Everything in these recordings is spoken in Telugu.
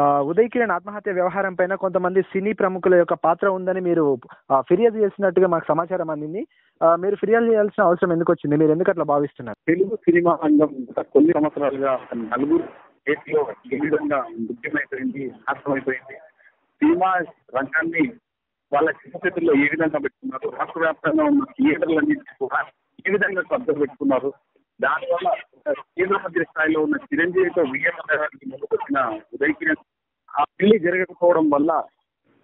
ఉదయ్ కిరణ్ ఆత్మహత్య వ్యవహారం పైన కొంతమంది సినీ ప్రముఖుల యొక్క పాత్ర ఉందని మీరు ఫిర్యాదు చేసినట్టుగా మాకు సమాచారం అందింది. మీరు ఫిర్యాదు చేయాల్సిన అవసరం ఎందుకు వచ్చింది? మీరు ఎందుకు అట్లా భావిస్తున్నారు? తెలుగు సినిమా రంగం కొన్ని సంవత్సరాలుగా నలుగురు చేతిలో ఏ విధంగా ముఖ్యమైపోయింది నాశనమైపోయింది. సినిమా రంగాన్ని వాళ్ళ చేతుల్లో ఏ విధంగా పెట్టుకున్నారు? రాష్ట్ర వ్యాప్తంగా ఉన్న థియేటర్లన్నింటినీ కూడా ఏ విధంగా పెట్టుకున్నారు. దానివల్ల కేంద్ర మంత్రి స్థాయిలో ఉన్న చిరంజీవితో వియ్యడానికి ముందుకొచ్చిన ఉదయ్ కిరణ్ ఆ పెళ్ళి జరగకపోవడం వల్ల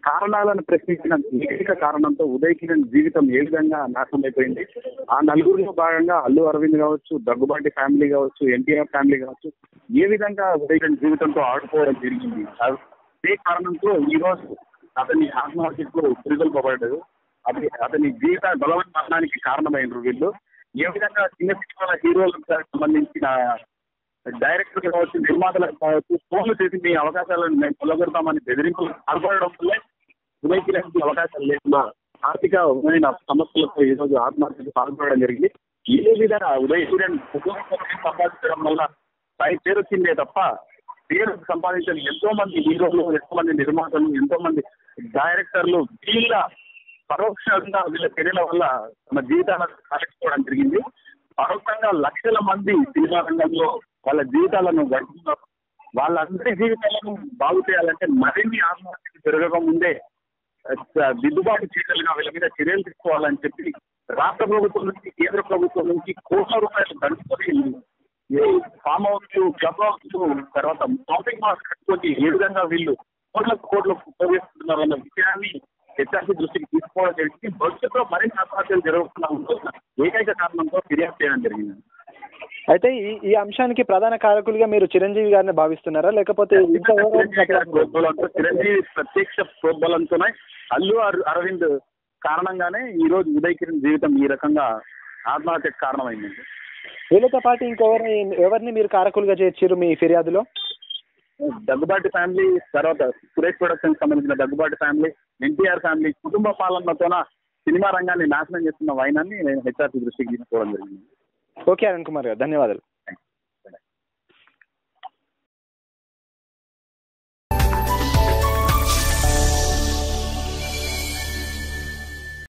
కారణాలను ప్రశ్నించిన ఏక కారణంతో ఉదయ్ కిరణ్ జీవితం ఏ విధంగా నాశనం అయిపోయింది ఆ నలుగురిలో భాగంగా అల్లు అరవింద్ కావచ్చు దగ్గుబాటి ఫ్యామిలీ కావచ్చు ఎన్టీఆర్ ఫ్యామిలీ కావచ్చు ఏ విధంగా ఉదయ్ కిరణ్ జీవితంతో ఆడుకోవడం జరిగింది? అదే కారణంతో ఈ రోజు అతని ఆత్మహత్యకు పురిగొల్పబడ్డదు అది అతని జీవిత బలవన్ మరణానికి కారణమైనరు వీళ్ళు. ఏ విధంగా చిన్న సినిమాల హీరోలకు సంబంధించిన డైరెక్టర్ కావచ్చు నిర్మాతలకు కావచ్చు ఫోన్లు చేసి మీ అవకాశాలను మేము కొలగొడతామని బెదిరింపులు పాల్పడడం వల్ల ఉదయ్ అవకాశాలు లేకుండా ఆర్థిక సమస్యలతో ఈ రోజు ఆత్మహత్యకు పాల్పడడం జరిగింది. ఏ విధంగా ఉదయ కిరణ్ సంపాదించడం వల్ల పై పేరు వచ్చిందే తప్ప పేరు సంపాదించిన ఎంతో మంది హీరోలు ఎంతో మంది నిర్మాతలు ఎంతో మంది డైరెక్టర్లు వీళ్ళ పరోక్షంగా వీళ్ళ చర్యల వల్ల తమ జీవితాలను సాధించుకోవడం జరిగింది. పరోక్షంగా లక్షల మంది సినిమా రంగంలో వాళ్ళ జీవితాలను గడుపుతున్నారు వాళ్ళందరి జీవితాలను బాగు చేయాలంటే మరిన్ని ఆత్మహత్యలు జరగకముందే దిద్దుబాటు చర్యలుగా వీళ్ళ మీద చర్యలు తీసుకోవాలని చెప్పి రాష్ట్ర ప్రభుత్వం నుంచి కేంద్ర ప్రభుత్వం నుంచి కోట్ల రూపాయలు దండుకొని ఫామ్ హౌస్ క్లబ్ హౌస్ తర్వాత షాపింగ్ మాల్స్ కట్టుకొని ఏ విధంగా వీళ్ళు కోట్లకు కోట్లు ఉపయోగిస్తున్నారు అన్న విషయాన్ని హెచ్ఆర్సీ దృష్టికి తీసుకోవడం జరిగింది భవిష్యత్తులో మరిన్ని ఆత్మహత్యలు జరగకుండా ఉంటున్న ఏకైక కారణంతో ఫిర్యాదు చేయడం జరిగింది. అయితే ఈ ఈ అంశానికి ప్రధాన కారకులుగా మీరు చిరంజీవి గారిని భావిస్తున్నారా? లేకపోతే చిరంజీవి ప్రత్యక్ష ప్రోద్బలంతోనే అల్లు అర- అరవింద్ కారణంగానే ఈ రోజు ఉదయ్ కిరణ్ జీవితం ఈ రకంగా ఆత్మహత్యకు కారణమైందండి. వీళ్ళతో పాటు ఇంకెవరిని ఎవరిని మీరు కారకులుగా చేర్చారు మీ ఫిర్యాదులో? దగ్గుబాటి ఫ్యామిలీ తర్వాత సురేష్ ప్రొడక్షన్ సంబంధించిన దగ్గుబాటి ఫ్యామిలీ ఎన్టీఆర్ ఫ్యామిలీ కుటుంబ పాలనతోన సినిమా రంగాన్ని నాశనం చేస్తున్న వైనాన్ని నేను హెచ్ఆర్సీ దృష్టికి తీసుకోవడం జరిగింది. ఓకే అరుణ్ కుమార్ గారు ధన్యవాదాలు.